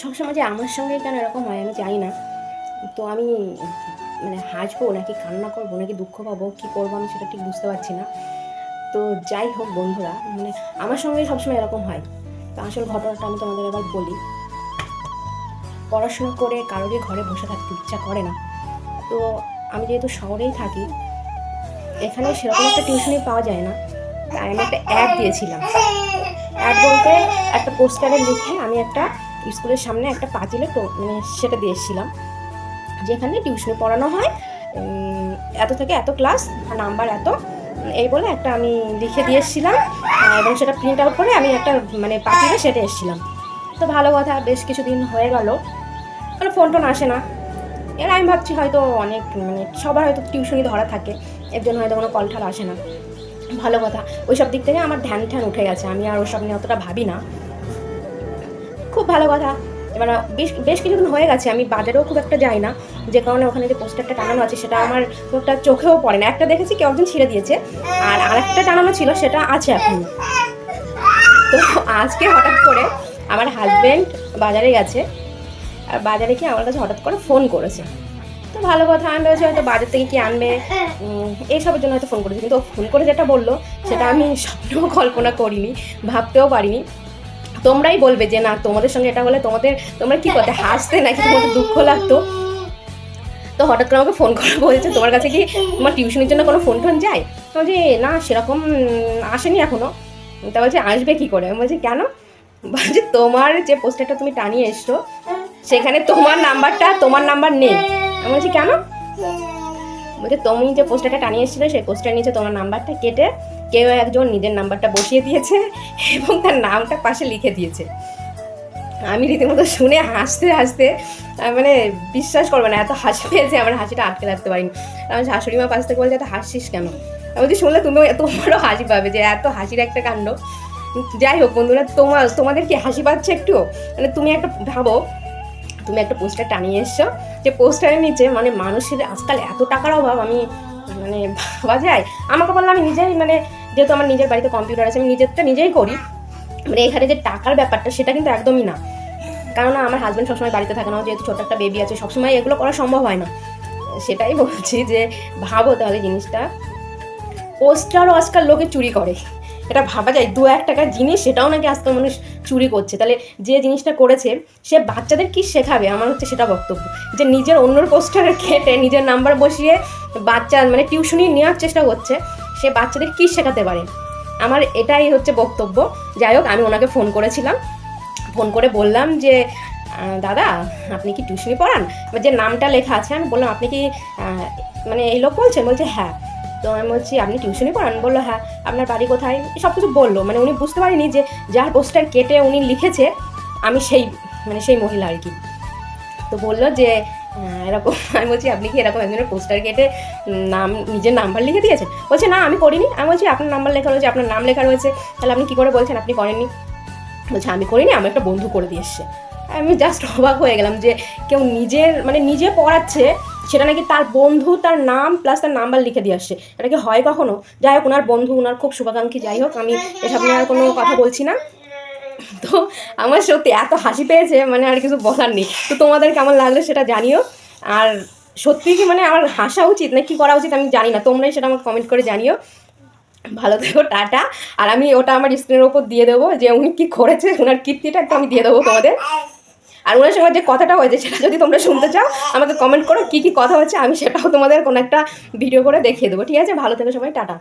সবসময় যে আমার সঙ্গে কেন এরকম হয় আমি জানি না। তো আমি মানে হাসবো নাকি কান্না করব নাকি দুঃখ পাবো, কী করব আমি সেটা ঠিক বুঝতে পারছি না। তো যাই হোক বন্ধুরা মানে আমার সঙ্গে সবসময় এরকম হয়। তো আসল ঘটনাটা আমি তোমাদের এবার বলি। পড়াশোনা করে কারোরই ঘরে বসে থাকতে ইচ্ছা করে না। তো আমি যেহেতু শহরেই থাকি এখানে সেরকম একটা টিউশনই পাওয়া যায় না। তাই আমি একটা অ্যাড দিয়েছিলাম। অ্যাড বলতে একটা পোস্টারে লিখে আমি একটা স্কুলের সামনে একটা পাঁচিলে মানে সেটা দিয়ে এসেছিলাম যেখানে টিউশনে পড়ানো হয়। এত থেকে এত ক্লাস, আর নাম্বার এত। এই বলে একটা আমি লিখে দিয়ে এসেছিলাম এবং সেটা প্রিন্ট আউট করে আমি একটা মানে পাঁচিলে সেটা এসেছিলাম। তো ভালো কথা, বেশ কিছুদিন হয়ে গেল। মানে ফোন টোন আসে না। এর আমি ভাবছি হয়তো অনেক মানে সবার হয়তো টিউশনই ধরা থাকে, এর জন্য হয়তো কোনো কল ঠাল আসে না। ভালো কথা ওই সব দিক থেকে আমার ধ্যান ঠ্যান উঠে গেছে, আমি আর ওসব নিয়ে অতটা ভাবি না। খুব ভালো কথা। এবার বেশ বেশ কিছুদিন হয়ে গেছে, আমি বাজারেও খুব একটা যাই না। যে কারণে ওখানে যে পোস্টারটা টানানো আছে, সেটা আমার একটা চোখেও পড়ে না। একটা দেখেছি কেউ একজন ছিঁড়ে দিয়েছে, আর আরেকটা টানানো ছিল, সেটা আছে এখন। তো আজকে হঠাৎ করে আমার হাজব্যান্ড বাজারে গেছে, আর বাজারে গিয়ে আমার কাছে হঠাৎ করে ফোন করেছে। তো ভালো কথা আমি ভেবেছি হয়তো বাজার থেকে কি আনবে এইসবের জন্য হয়তো ফোন করেছে। কিন্তু ফোন করে যেটা বলল, সেটা আমি স্বপ্নেও কল্পনা করিনি, ভাবতেও পারিনি। তোমরাই বলবে যে, না, তোমাদের সঙ্গে এটা হলে তোমাদের, তোমরা কি করতে, হাসতে নাকি তোমাদের দুঃখ লাগতো? তো হঠাৎ করে আমাকে ফোন করে বলছে, তোমার কাছে কি তোমার টিউশনের জন্য কোনো ফোন টোন যায়? তো যে না, সেরকম আসেনি এখনও। তা বলছে, আসবে কি করে? আমি বলছি, কেন? বলছে, তোমার যে পোস্টারটা তুমি টানিয়ে এসছো, সেখানে তোমার নাম্বারটা তোমার নাম্বার নেই। আমি বলছি, কেন? বলছে, তুমি যে পোস্টারটা টানিয়ে এসেছিলে, সেই পোস্টার নিচে তোমার নাম্বারটা কেটে কেউ একজন নিজের নাম্বারটা বসিয়ে দিয়েছে এবং তার নামটা পাশে লিখে দিয়েছে। আমি রীতিমতো শুনে হাসতে হাসতে মানে বিশ্বাস করব না, এত হাসি পেয়েছে, আমার হাসিটা আটকে রাখতে পারিনি। আমার শাশুড়ি মা পাশ থেকে বলছে, এত হাসছিস কেন? আমি বলছি, শুনলে তুমিও তোমারও হাসি পাবে যে এত হাসির একটা কাণ্ড। যাই হোক বন্ধুরা তোমার তোমাদের কি হাসি পাচ্ছে একটু? মানে তুমি একটা ভাবো, তুমি একটা পোস্টার টানিয়ে এসছো। যে পোস্টারের নিচে মানে মানুষের আজকাল এত টাকার অভাব, আমি মানে ভাবা যায়? আমাকে বললাম আমি নিজেই মানে যেহেতু আমার নিজের বাড়িতে কম্পিউটার আছে, আমি নিজেরটা নিজেই করি। মানে এখানে যে টাকার ব্যাপারটা, সেটা কিন্তু একদমই না। কারণ আমার হাজব্যান্ড সবসময় বাড়িতে থাকে না যেহেতু ছোট একটা বেবি আছে, সবসময় এগুলো করা সম্ভব হয় না। সেটাই বলছি যে, ভাবো তাহলে জিনিসটা। পোস্টারও আজকাল লোকে চুরি করে। এটা ভাবা যায়, দু এক টাকার জিনিস, সেটাও নাকি আজকাল মানুষ চুরি করছে। তাহলে যে জিনিসটা করেছে, সে বাচ্চাদের কি শেখাবে? আমার হচ্ছে সেটা বক্তব্য। যে নিজের অন্যর পোস্টারে কেটে নিজের নাম্বার বসিয়ে বাচ্চা মানে টিউশনি নেওয়ার চেষ্টা করছে। সে বাচ্চাদের কি শেখাতে পারে? আমার এটাই হচ্ছে বক্তব্য। যাই হোক, আমি ওনাকে ফোন করেছিলাম। ফোন করে বললাম যে দাদা, আপনি কি টিউশনি পড়ান? যে নামটা লেখা আছে, আমি বললাম, আপনি কি মানে এই লোক বলছেন? বলছে হ্যাঁ। তো আমি বলছি, আপনি টিউশনি পড়ান? বলল হ্যাঁ। আপনার বাড়ি কোথায়? সব কিছু বলল। মানে উনি বুঝতে পারেনি যে, যার পোস্টার কেটে উনি লিখেছে, আমি সেই মানে সেই মহিলা আর কি। তো বলল যে এরকম। আমি বলছি, আপনি কি এরকম একজনের পোস্টার কেটে নাম, নিজের নাম্বার লিখে দিয়েছেন? বলছে, না, আমি করিনি। আমি বলছি, আপনার নাম্বার লেখা রয়েছে, আপনার নাম লেখা রয়েছে, তাহলে আপনি কী করে বলছেন? আপনি করেননি? বলছে, আমি করিনি, আমার একটা বন্ধু করে দিয়ে এসছে। আমি জাস্ট অবাক হয়ে গেলাম যে কেউ নিজের মানে নিজে পড়াচ্ছে, সেটা নাকি তার বন্ধু, তার নাম প্লাস তার নাম্বার লিখে দিয়ে আসছে। এটা কি হয় কখনো? যাই হোক ওনার বন্ধু ওনার খুব শুভাকাঙ্ক্ষী, যাই হোক, আমি এসব নিয়ে আর কোনো কথা বলছি না। তো আমার সত্যি এত হাসি পেয়েছে মানে আর কিছু বলার নেই। তো তোমাদের কেমন লাগল সেটা জানিও। আর সত্যি কি মানে আমার হাসা উচিত? না, কি করা উচিত আমি জানি না। তোমরাই সেটা আমাকে কমেন্ট করে জানিও। ভালো থেকো, টাটা। আর আমি ওটা আমার স্ক্রিনের ওপর দিয়ে দেবো, যে উনি কী করেছে ওনার কীর্তিটা একটু আমি দিয়ে দেবো তোমাদের। আর ওনার সঙ্গে যে কথাটা হয়েছে, সেটা যদি তোমরা শুনতে চাও, আমাকে কমেন্ট করো, কী কী কথা হচ্ছে আমি সেটাও তোমাদের কোনো একটা ভিডিও করে দেখিয়ে দেবো। ঠিক আছে? ভালো থেকো সবাই, টাটা।